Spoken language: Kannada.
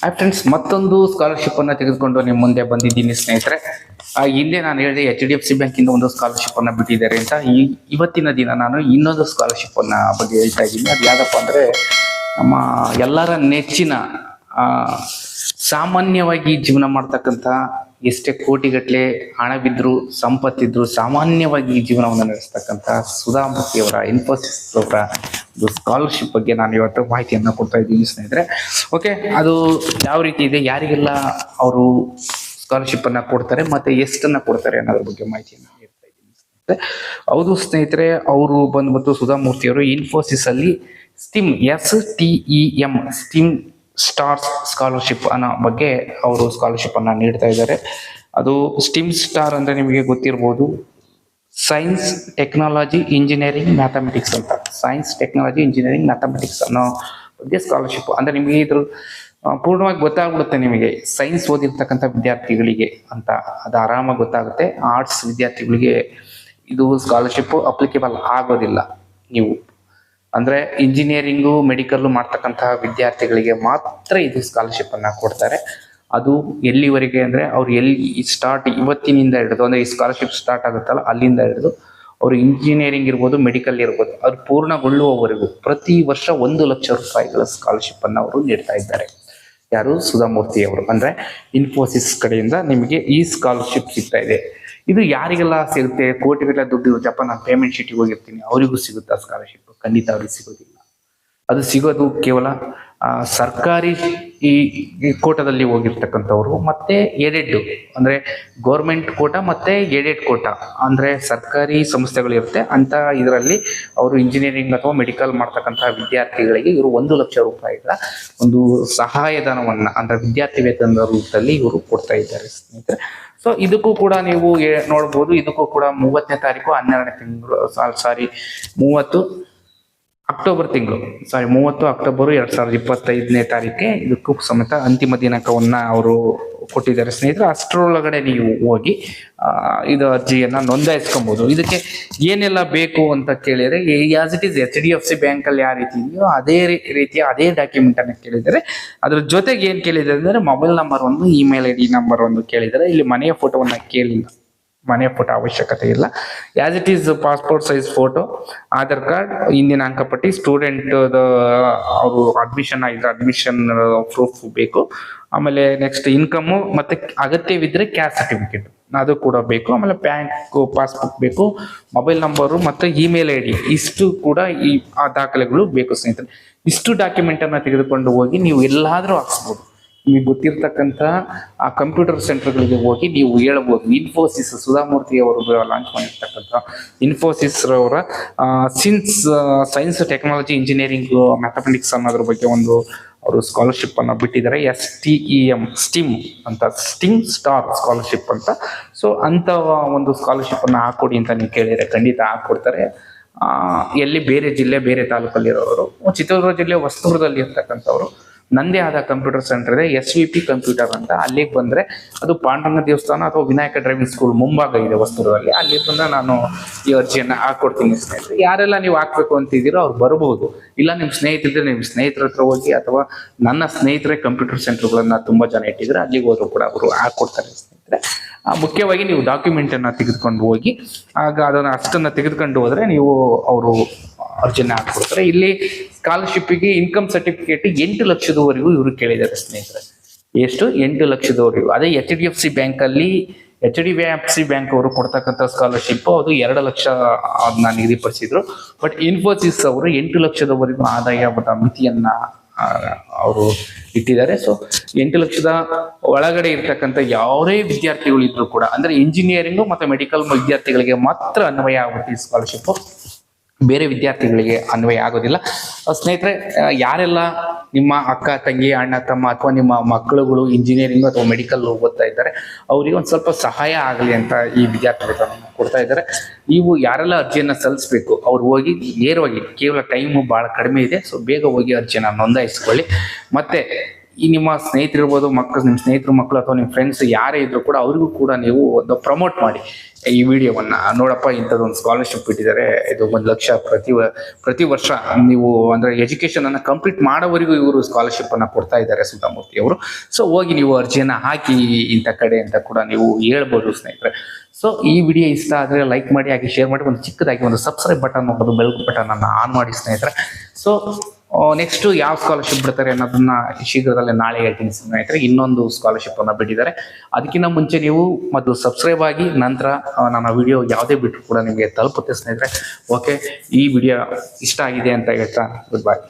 ಹಾಯ್ ಫ್ರೆಂಡ್ಸ್ ಮತ್ತೊಂದು ಸ್ಕಾಲರ್ಶಿಪ್ ಅನ್ನ ತೆಗೆದುಕೊಂಡು ನಿಮ್ಮ ಮುಂದೆ ಬಂದಿದ್ದೀನಿ ಸ್ನೇಹಿತರೆ. ಇಲ್ಲೇ ನಾನು ಹೇಳಿದೆ ಎಚ್ ಡಿ ಎಫ್ ಸಿ ಬ್ಯಾಂಕಿಂದ ಒಂದು ಸ್ಕಾಲರ್ಶಿಪ್ ಅನ್ನ ಬಿಟ್ಟಿದ್ದಾರೆ ಅಂತ ಈ ಇವತ್ತಿನ ದಿನ ನಾನು ಇನ್ನೊಂದು ಸ್ಕಾಲರ್ಶಿಪ್ ಅನ್ನ ಬಗ್ಗೆ ಹೇಳ್ತಾ ಇದ್ದೀನಿ. ಅದು ಯಾವ್ದಪ್ಪ ಅಂದ್ರೆ ನಮ್ಮ ಎಲ್ಲರ ನೆಚ್ಚಿನ ಆ, ಸಾಮಾನ್ಯವಾಗಿ ಜೀವನ ಮಾಡ್ತಕ್ಕಂಥ ಎಷ್ಟೇ ಕೋಟಿಗಟ್ಟಲೆ ಹಣ ಬಿದ್ರು ಸಂಪತ್ತಿದ್ರು ಸಾಮಾನ್ಯವಾಗಿ ಜೀವನವನ್ನು ನಡೆಸ್ತಕ್ಕಂಥ ಸುಧಾಮೂರ್ತಿಯವರ ಇನ್ಫೋಸಿಸ್ ಅವರ ಸ್ಕಾಲರ್ಶಿಪ್ ಬಗ್ಗೆ ನಾನು ಇವತ್ತು ಮಾಹಿತಿಯನ್ನು ಕೊಡ್ತಾ ಇದ್ದೀನಿ ಸ್ನೇಹಿತರೆ. ಓಕೆ ಅದು ಯಾವ ರೀತಿ ಇದೆ? ಯಾರಿಗೆಲ್ಲ ಅವರು ಸ್ಕಾಲರ್ಶಿಪ್ ಅನ್ನ ಕೊಡ್ತಾರೆ ಮತ್ತೆ ಎಷ್ಟನ್ನ ಕೊಡ್ತಾರೆ ಅನ್ನೋದ್ರ ಬಗ್ಗೆ ಮಾಹಿತಿಯನ್ನು ಹೇಳ್ತಾ ಇದ್ದೀನಿ ಸ್ನೇಹಿತರೆ. ಹೌದು ಸ್ನೇಹಿತರೆ, ಅವರು ಬಂದ್ಬಿಟ್ಟು ಸುಧಾಮೂರ್ತಿ ಅವರು ಇನ್ಫೋಸಿಸ್ ಅಲ್ಲಿ STEM S T E M STEM stars scholarship ಅನ್ನೋ ಬಗ್ಗೆ ಅವರು ಸ್ಕಾಲರ್ಶಿಪ್ ಅನ್ನ ನೀಡ್ತಾ ಇದ್ದಾರೆ. ಅದು ಸ್ಟಿಮ್ ಸ್ಟಾರ್ ಅಂದ್ರೆ ನಿಮಗೆ ಗೊತ್ತಿರ್ಬೋದು. ಸೈನ್ಸ್ ಟೆಕ್ನಾಲಜಿ ಇಂಜಿನಿಯರಿಂಗ್ ಮ್ಯಾಥಮೆಟಿಕ್ಸ್ ಅಂತ. ಸೈನ್ಸ್ ಟೆಕ್ನಾಲಜಿ ಇಂಜಿನಿಯರಿಂಗ್ ಮ್ಯಾಥಮೆಟಿಕ್ಸ್ ಅನ್ನೋ ಬಗ್ಗೆ ಸ್ಕಾಲರ್ಶಿಪ್ ಅಂದರೆ ನಿಮಗೆ ಇದ್ರ ಪೂರ್ಣವಾಗಿ ಗೊತ್ತಾಗ್ಬಿಡುತ್ತೆ ನಿಮಗೆ. ಸೈನ್ಸ್ ಓದಿರ್ತಕ್ಕಂಥ ವಿದ್ಯಾರ್ಥಿಗಳಿಗೆ ಅಂತ. ಅದು ಆರಾಮಾಗಿ ಗೊತ್ತಾಗುತ್ತೆ. ಆರ್ಟ್ಸ್ ವಿದ್ಯಾರ್ಥಿಗಳಿಗೆ ಇದು ಸ್ಕಾಲರ್ಶಿಪ್ ಅಪ್ಲಿಕೇಬಲ್ ಆಗೋದಿಲ್ಲ ನೀವು. ಅಂದರೆ ಇಂಜಿನಿಯರಿಂಗು ಮೆಡಿಕಲ್ಲು ಮಾಡ್ತಕ್ಕಂತಹ ವಿದ್ಯಾರ್ಥಿಗಳಿಗೆ ಮಾತ್ರ ಇದು ಸ್ಕಾಲರ್ಶಿಪ್ಪನ್ನು ಕೊಡ್ತಾರೆ. ಅದು ಎಲ್ಲಿವರೆಗೆ ಅಂದರೆ ಅವ್ರು ಎಲ್ಲಿ ಸ್ಟಾರ್ಟ್ ಇವತ್ತಿನಿಂದ ಹಿಡಿದು, ಅಂದರೆ ಈ ಸ್ಕಾಲರ್ಶಿಪ್ ಸ್ಟಾರ್ಟ್ ಆಗುತ್ತಲ್ಲ, ಅಲ್ಲಿಂದ ಹಿಡಿದು ಅವರು ಇಂಜಿನಿಯರಿಂಗ್ ಇರ್ಬೋದು ಮೆಡಿಕಲ್ ಇರ್ಬೋದು, ಅದು ಪೂರ್ಣಗೊಳ್ಳುವವರೆಗೂ ಪ್ರತಿ ವರ್ಷ ಒಂದು ಲಕ್ಷ ರೂಪಾಯಿಗಳ ಸ್ಕಾಲರ್ಶಿಪ್ಪನ್ನು ಅವರು ನೀಡ್ತಾ ಇದ್ದಾರೆ. ಯಾರು? ಸುಧಾಮೂರ್ತಿಯವರು ಅಂದ್ರೆ ಇನ್ಫೋಸಿಸ್ ಕಡೆಯಿಂದ ನಿಮಗೆ ಈ ಸ್ಕಾಲರ್ಶಿಪ್ ಸಿಗ್ತಾ ಇದೆ. ಇದು ಯಾರಿಗೆಲ್ಲ ಸಿಗುತ್ತೆ? ಕೋಟಿಗೆಲ್ಲ ದುಡ್ಡು ಇರುತ್ತಪ್ಪ ನಾನು ಪೇಮೆಂಟ್ ಶೀಟಿಗೆ ಹೋಗಿರ್ತೀನಿ, ಅವರಿಗೂ ಸಿಗುತ್ತಾ ಸ್ಕಾಲರ್ಶಿಪ್ ಖಂಡಿತ ಅವ್ರಿಗೆ ಸಿಗೋದಿಲ್ಲ. ಅದು ಸಿಗೋದು ಕೇವಲ ಸರ್ಕಾರಿ ಈ ಈ ಕೋಟಾದಲ್ಲಿ ಹೋಗಿರ್ತಕ್ಕಂಥವ್ರು, ಮತ್ತೆ ಏಡೆಡ್, ಅಂದ್ರೆ ಗೌರ್ಮೆಂಟ್ ಕೋಟ ಮತ್ತೆ ಎಡೆಡ್ ಕೋಟ, ಅಂದ್ರೆ ಸರ್ಕಾರಿ ಸಂಸ್ಥೆಗಳಿರುತ್ತೆ ಅಂತ ಇದರಲ್ಲಿ ಅವರು ಇಂಜಿನಿಯರಿಂಗ್ ಅಥವಾ ಮೆಡಿಕಲ್ ಮಾಡ್ತಕ್ಕಂಥ ವಿದ್ಯಾರ್ಥಿಗಳಿಗೆ ಇವರು ಒಂದು ಲಕ್ಷ ರೂಪಾಯಿಗಳ ಒಂದು ಸಹಾಯಧನವನ್ನು, ಅಂದ್ರೆ ವಿದ್ಯಾರ್ಥಿ ವೇತನದ ರೂಪದಲ್ಲಿ ಇವರು ಕೊಡ್ತಾ ಇದ್ದಾರೆ ಸ್ನೇಹಿತರೆ. ಸೊ ಇದಕ್ಕೂ ಕೂಡ ನೀವು ನೋಡ್ಬೋದು, ಇದಕ್ಕೂ ಕೂಡ ಮೂವತ್ತನೇ ತಾರೀಕು ಹನ್ನೆರಡನೇ ತಿಂಗಳು ಸಾರಿ, ಮೂವತ್ತು. ಅಕ್ಟೋಬರ್ ತಿಂಗಳು. ಸಾರಿ ಮೂವತ್ತು ಅಕ್ಟೋಬರ್ ಎರಡು ಸಾವಿರದ ಇಪ್ಪತ್ತೈದನೇ ತಾರೀಕೆ ಇದಕ್ಕೂ ಸಮೇತ ಅಂತಿಮ ದಿನಾಂಕವನ್ನ ಅವರು ಕೊಟ್ಟಿದ್ದಾರೆ. ಸ್ನೇಹಿತರೆ, ಅಷ್ಟರೊಳಗಡೆ ನೀವು ಹೋಗಿ ಇದು ಅರ್ಜಿಯನ್ನ ನೋಂದಾಯಿಸ್ಕೊಬೋದು. ಇದಕ್ಕೆ ಏನೆಲ್ಲ ಬೇಕು ಅಂತ ಕೇಳಿದರೆ as it is H D F C bank ಅಲ್ಲಿ ಯಾವ ರೀತಿ ಇದೆಯೋ ಅದೇ ರೀತಿಯ ಅದೇ ಡಾಕ್ಯುಮೆಂಟ್ ಅನ್ನ ಕೇಳಿದ್ದಾರೆ. ಅದ್ರ ಜೊತೆಗೆ ಏನು ಕೇಳಿದ್ದಾರೆ ಅಂದ್ರೆ ಮೊಬೈಲ್ ನಂಬರ್ ಒಂದು ಇಮೇಲ್ ಐ ಡಿ ನಂಬರ್ ಒಂದು ಕೇಳಿದ್ದಾರೆ. ಇಲ್ಲಿ ಮನೆಯ ಫೋಟೋವನ್ನ ಕೇಳಿಲ್ಲ. ಮನೆ ಫೋಟೋ ಅವಶ್ಯಕತೆ ಇಲ್ಲ. As it is passport size photo Aadhaar card ಇಂದಿನ ಅಂಕಪಟ್ಟಿ ಸ್ಟೂಡೆಂಟ್ ಅವರು ಅಡ್ಮಿಷನ್ ಆಗಿದ್ರೆ ಅಡ್ಮಿಷನ್ ಪ್ರೂಫ್ ಬೇಕು. ಆಮೇಲೆ ನೆಕ್ಸ್ಟ್ ಇನ್ಕಮ್ ಮತ್ತೆ ಅಗತ್ಯವಿದ್ರೆ ಕ್ಯಾಸ್ಟ್ ಸರ್ಟಿಫಿಕೇಟ್ ಅದು ಕೂಡ ಬೇಕು. ಆಮೇಲೆ ಬ್ಯಾಂಕ್ ಪಾಸ್ಬುಕ್ ಬೇಕು ಮೊಬೈಲ್ ನಂಬರು ಮತ್ತೆ ಇಮೇಲ್ ಐ ಡಿ ಇಷ್ಟು ಕೂಡ ಈ ಆ ದಾಖಲೆಗಳು ಬೇಕು ಸ್ನೇಹಿತರೆ. ಇಷ್ಟು ಡಾಕ್ಯುಮೆಂಟ್ ಅನ್ನ ತೆಗೆದುಕೊಂಡು ಹೋಗಿ ನೀವು ಎಲ್ಲಾದರೂ ಹಾಕ್ಸ್ಬೋದು. ನಿಮಗೆ ಗೊತ್ತಿರ್ತಕ್ಕಂಥ ಆ ಕಂಪ್ಯೂಟರ್ ಸೆಂಟರ್ಗಳಿಗೆ ಹೋಗಿ ನೀವು ಹೇಳ್ಬೋದು. ಇನ್ಫೋಸಿಸ್ ಸುಧಾಮೂರ್ತಿ ಅವರು ಲಾಂಚ್ ಮಾಡಿರ್ತಕ್ಕಂಥ ಇನ್ಫೋಸಿಸ್ ಅವರ since science technology engineering mathematics ಅನ್ನೋದ್ರ ಬಗ್ಗೆ ಒಂದು ಅವರು ಸ್ಕಾಲರ್ಶಿಪ್ ಅನ್ನು ಬಿಟ್ಟಿದ್ದಾರೆ. S T E M STEM ಅಂತ ಸ್ಟಿಮ್ ಸ್ಟಾರ್ ಸ್ಕಾಲರ್ಶಿಪ್ ಅಂತ. ಸೊ ಅಂತ ಒಂದು ಸ್ಕಾಲರ್ಶಿಪ್ ಅನ್ನು ಹಾಕೊಡಿ ಅಂತ ನೀವು ಕೇಳಿದರೆ ಖಂಡಿತ ಹಾಕೊಡ್ತಾರೆ. ಎಲ್ಲಿ ಬೇರೆ ಜಿಲ್ಲೆ, ಬೇರೆ ತಾಲೂಕಲ್ಲಿರೋರು, ಚಿತ್ರದುರ್ಗ ಜಿಲ್ಲೆ ವಸ್ತುರದಲ್ಲಿ ಇರ್ತಕ್ಕಂಥವ್ರು. ನಂದೇ ಆದ ಕಂಪ್ಯೂಟರ್ ಸೆಂಟರ್ ಇದೆ ಎಸ್ ವಿ ಪಿ ಕಂಪ್ಯೂಟರ್ ಅಂತ. ಅಲ್ಲಿಗೆ ಬಂದರೆ ಅದು ಪಾಂಡುರಂಗ ದೇವಸ್ಥಾನ ಅಥವಾ ವಿನಾಯಕ ಡ್ರೈವಿಂಗ್ ಸ್ಕೂಲ್ ಮುಂಭಾಗ ಇದೆ ವಸ್ತುದಲ್ಲಿ ಅಲ್ಲಿ ಬಂದ ನಾನು ಈ ಅರ್ಜಿಯನ್ನು ಹಾಕ್ಕೊಡ್ತೀನಿ ಸ್ನೇಹಿತರೆ. ಯಾರೆಲ್ಲ ನೀವು ಹಾಕ್ಬೇಕು ಅಂತಿದ್ದೀರೋ ಅವ್ರು ಬರಬಹುದು. ಇಲ್ಲ ನಿಮ್ಮ ಸ್ನೇಹಿತರಿದ್ರೆ ನಿಮ್ಮ ಸ್ನೇಹಿತರ ಹತ್ರ ಹೋಗಿ ಅಥವಾ ನನ್ನ ಸ್ನೇಹಿತರೆ ಕಂಪ್ಯೂಟರ್ ಸೆಂಟರ್ಗಳನ್ನ ತುಂಬ ಜನ ಇಟ್ಟಿದ್ರೆ ಅಲ್ಲಿಗೆ ಹೋದ್ರು ಕೂಡ ಅವರು ಹಾಕ್ಕೊಡ್ತಾರೆ ಸ್ನೇಹಿತರೆ. ಮುಖ್ಯವಾಗಿ ನೀವು ಡಾಕ್ಯುಮೆಂಟನ್ನು ತೆಗೆದುಕೊಂಡು ಹೋಗಿ, ಆಗ ಅದನ್ನು ಅಷ್ಟನ್ನು ತೆಗೆದುಕೊಂಡು ಹೋದರೆ ನೀವು ಅವರು ಅರ್ಜಿನ ಹಾಕೊಡ್ತಾರೆ ಇಲ್ಲಿ ಸ್ಕಾಲರ್ಶಿಪ್ಗೆ ಇನ್ಕಮ್ ಸರ್ಟಿಫಿಕೇಟ್ ಎಂಟು ಲಕ್ಷದವರೆಗೂ ಇವರು ಕೇಳಿದ್ದಾರೆ ಸ್ನೇಹಿತರೆ. ಎಷ್ಟು? ಎಂಟು ಲಕ್ಷದವರೆಗೂ. ಅದೇ H D F C bank ಅಲ್ಲಿ H D F C bank ಅವರು ಕೊಡ್ತಕ್ಕಂಥ ಸ್ಕಾಲರ್ಶಿಪ್ ಅದು ಎರಡು ಲಕ್ಷ ಅದನ್ನ ನಿಗದಿಪಡಿಸಿದ್ರು ಬಟ್ ಇನ್ಫೋಸಿಸ್ ಅವರು ಎಂಟು ಲಕ್ಷದವರೆಗೂ ಆದಾಯ ಮಿತಿಯನ್ನ ಅವರು ಇಟ್ಟಿದ್ದಾರೆ. ಸೊ ಎಂಟು ಲಕ್ಷದ ಒಳಗಡೆ ಇರ್ತಕ್ಕಂಥ ಯಾವುದೇ ವಿದ್ಯಾರ್ಥಿಗಳಿದ್ರು ಕೂಡ, ಅಂದ್ರೆ ಇಂಜಿನಿಯರಿಂಗು ಮತ್ತು ಮೆಡಿಕಲ್ ವಿದ್ಯಾರ್ಥಿಗಳಿಗೆ ಮಾತ್ರ ಅನ್ವಯ ಆಗುತ್ತೆ ಈ ಸ್ಕಾಲರ್ಶಿಪ್ ಬೇರೆ ವಿದ್ಯಾರ್ಥಿಗಳಿಗೆ ಅನ್ವಯ ಆಗೋದಿಲ್ಲ. ಸ್ನೇಹಿತರೆ ಯಾರೆಲ್ಲ ನಿಮ್ಮ ಅಕ್ಕ, ತಂಗಿ, ಅಣ್ಣ, ತಮ್ಮ ಅಥವಾ ನಿಮ್ಮ ಮಕ್ಕಳುಗಳು ಇಂಜಿನಿಯರಿಂಗ್ ಅಥವಾ ಮೆಡಿಕಲ್ ಓದ್ತಾ ಇದ್ದಾರೆ, ಅವರಿಗೆ ಒಂದು ಸ್ವಲ್ಪ ಸಹಾಯ ಆಗಲಿ ಅಂತ ಈ ವಿದ್ಯಾರ್ಥಿ ವೇತನವನ್ನು ಕೊಡ್ತಾ ಇದ್ದಾರೆ. ನೀವು ಯಾರೆಲ್ಲ ಅರ್ಜಿಯನ್ನು ಸಲ್ಲಿಸಬೇಕು, ಅವ್ರು ಹೋಗಿ ನೇರವಾಗಿ ಕೇವಲ ಟೈಮು ಭಾಳ ಕಡಿಮೆ ಇದೆ ಸೊ ಬೇಗ ಹೋಗಿ ಅರ್ಜಿಯನ್ನು ನೋಂದಾಯಿಸ್ಕೊಳ್ಳಿ. ಮತ್ತೆ ಈ ನಿಮ್ಮ ಸ್ನೇಹಿತರು ಇರ್ಬೋದು ಮಕ್ಕಳು ನಿಮ್ಮ ಸ್ನೇಹಿತರು ಮಕ್ಕಳು ಅಥವಾ ನಿಮ್ಮ ಫ್ರೆಂಡ್ಸ್ ಯಾರೇ ಇದ್ರು ಕೂಡ ಅವರಿಗೂ ಕೂಡ ನೀವು ಒಂದು ಪ್ರಮೋಟ್ ಮಾಡಿ ಈ ವಿಡಿಯೋವನ್ನು. ನೋಡಪ್ಪ ಇಂಥದ್ದೊಂದು ಸ್ಕಾಲರ್ಶಿಪ್ ಇಟ್ಟಿದ್ದಾರೆ ಇದು ಒಂದು ಲಕ್ಷ ಪ್ರತಿ ಪ್ರತಿ ವರ್ಷ ನೀವು ಅಂದರೆ ಎಜುಕೇಷನನ್ನು ಕಂಪ್ಲೀಟ್ ಮಾಡೋವರೆಗೂ ಇವರು ಸ್ಕಾಲರ್ಶಿಪ್ ಅನ್ನ ಕೊಡ್ತಾ ಇದ್ದಾರೆ ಸುಧಾಮೂರ್ತಿ ಅವರು. ಸೊ ಹೋಗಿ ನೀವು ಅರ್ಜಿಯನ್ನು ಹಾಕಿ ಇಂಥ ಕಡೆ ಅಂತ ಕೂಡ ನೀವು ಹೇಳ್ಬೋದು ಸ್ನೇಹಿತರೆ. ಸೊ ಈ ವಿಡಿಯೋ ಇಷ್ಟ ಆದರೆ ಲೈಕ್ ಮಾಡಿ, ಹಾಗೆ ಶೇರ್ ಮಾಡಿ, ಒಂದು ಚಿಕ್ಕದಾಗಿ ಒಂದು ಸಬ್ಸ್ಕ್ರೈಬ್ ಬಟನ್ ಒಂದು ಬೆಲ್ ಬಟನ್ ಅನ್ನು ಆನ್ ಮಾಡಿ ಸ್ನೇಹಿತರೆ. ಸೊ ನೆಕ್ಸ್ಟ್ ಯಾವ ಸ್ಕಾಲರ್ಶಿಪ್ ಬಿಡ್ತಾರೆ ಅನ್ನೋದನ್ನ ಶೀಘ್ರದಲ್ಲೇ ನಾಳೆ ಹೇಳ್ತೀನಿ ಸ್ನೇಹಿತರೆ. ಇನ್ನೊಂದು ಸ್ಕಾಲರ್ಶಿಪ್ ಅನ್ನ ಬಿಟ್ಟಿದ್ದಾರೆ. ಅದಕ್ಕಿಂತ ಮುಂಚೆ ನೀವು ಮೊದಲು ಸಬ್ಸ್ಕ್ರೈಬ್ ಆಗಿ ನಂತರ ನನ್ನ ವಿಡಿಯೋ ಯಾವುದೇ ಬಿಟ್ಟರು ಕೂಡ ನಿಮಗೆ ತಲುಪುತ್ತೆ ಸ್ನೇಹಿತರೆ. ಓಕೆ ಈ ವಿಡಿಯೋ ಇಷ್ಟ ಆಗಿದೆ ಅಂತ ಹೇಳ್ತಾ ಗುಡ್ ಬೈ